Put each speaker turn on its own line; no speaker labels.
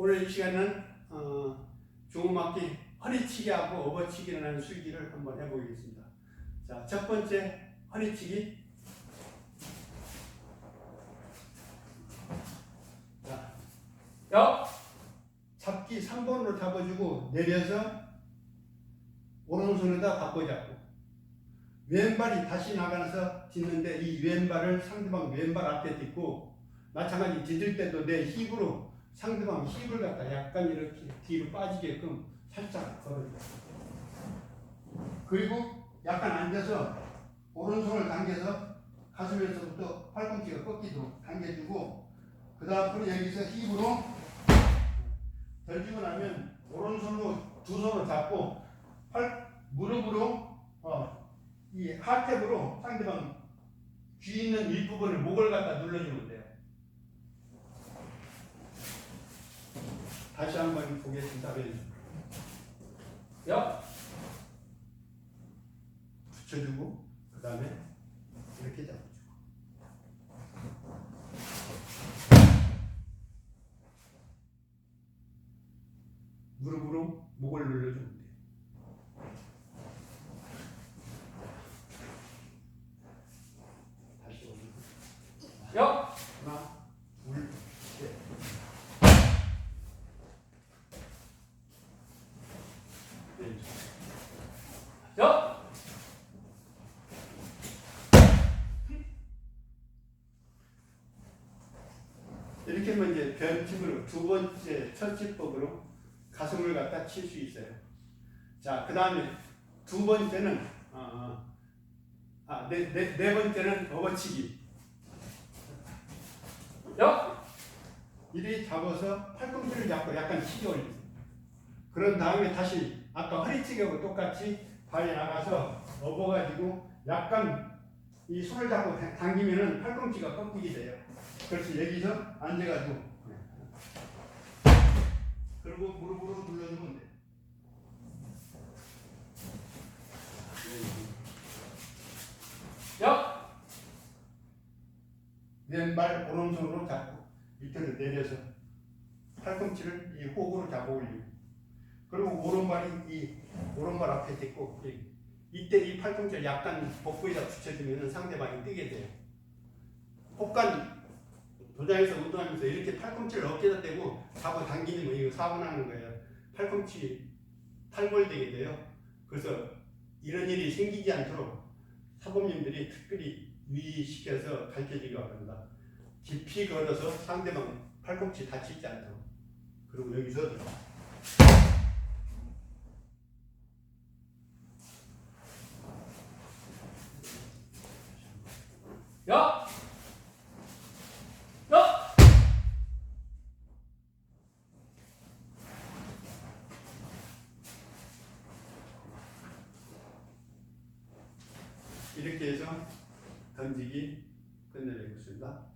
오늘 이 시간은 어, 중음악기 허리치기하고 업어치기라는 술기를 한번 해보겠습니다. 자, 첫 번째 허리치기. 자, 옆 잡기 3번으로 잡아주고 내려서 오른손에다 바꿔 잡고 왼발이 다시 나가서 딛는데 이 왼발을 상대방 왼발 앞에 딛고 마찬가지 딛을 때도 내 힙으로 상대방 힙을 갖다 약간 이렇게 뒤로 빠지게끔 살짝 걸어줘. 그리고 약간 앉아서 오른손을 당겨서 가슴에서부터 팔꿈치가 꺾이도록 당겨주고 그 다음으로 여기서 힙으로 덜지고 나면 오른손으로 두 손을 잡고 팔 무릎으로 어, 이 하탭으로 상대방 귀 있는 일부분을 목을 갖다 눌러주면 돼요. 다시 한번 보겠습니다. 옆 붙여주고 그 다음에 이렇게 잡아주고 무릎으로 목을 눌러주면 돼요. 다시 올리고 옆 하나 둘셋 왼손 옆 이렇게 하면 이제 변칙으로 두 번째 첫치법으로 가슴을 갖다 칠 수 있어요. 자, 그 다음에 두 번째는 어, 아, 네, 네, 네 번째는 업어치기. 옆 이리 잡아서 팔꿈치를 잡고 약간 치게 올리세요. 그런 다음에 다시 아까 허리치기하고 똑같이 발이 나가서 업어가지고 약간 이 손을 잡고 당- 당기면은 팔꿈치가 꺾이게 돼요. 그래서 여기서 앉아가지고 그리고 무릎으로 눌러주면 돼. 옆 왼발 오른손으로 잡고 밑으로 내려서 팔꿈치를 이 호구로 잡아 올리고 그리고 오른발이 이 오른발 앞에 딛고 이- 이때 이 팔꿈치를 약간 복부에다 붙여주면 상대방이 뛰게 돼요. 혹간 도장에서 운동하면서 이렇게 팔꿈치를 어깨에다 대고 잡아 당기는 거 이거 사고나는 거예요. 팔꿈치 탈골되게 돼요. 그래서 이런 일이 생기지 않도록 사범님들이 특별히 유의시켜서 가르쳐주기 바랍니다. 깊이 걸어서 상대방 팔꿈치 다치지 않도록 그리고 여기서
옆! 옆!
이렇게 해서 던지기 끝내겠습니다.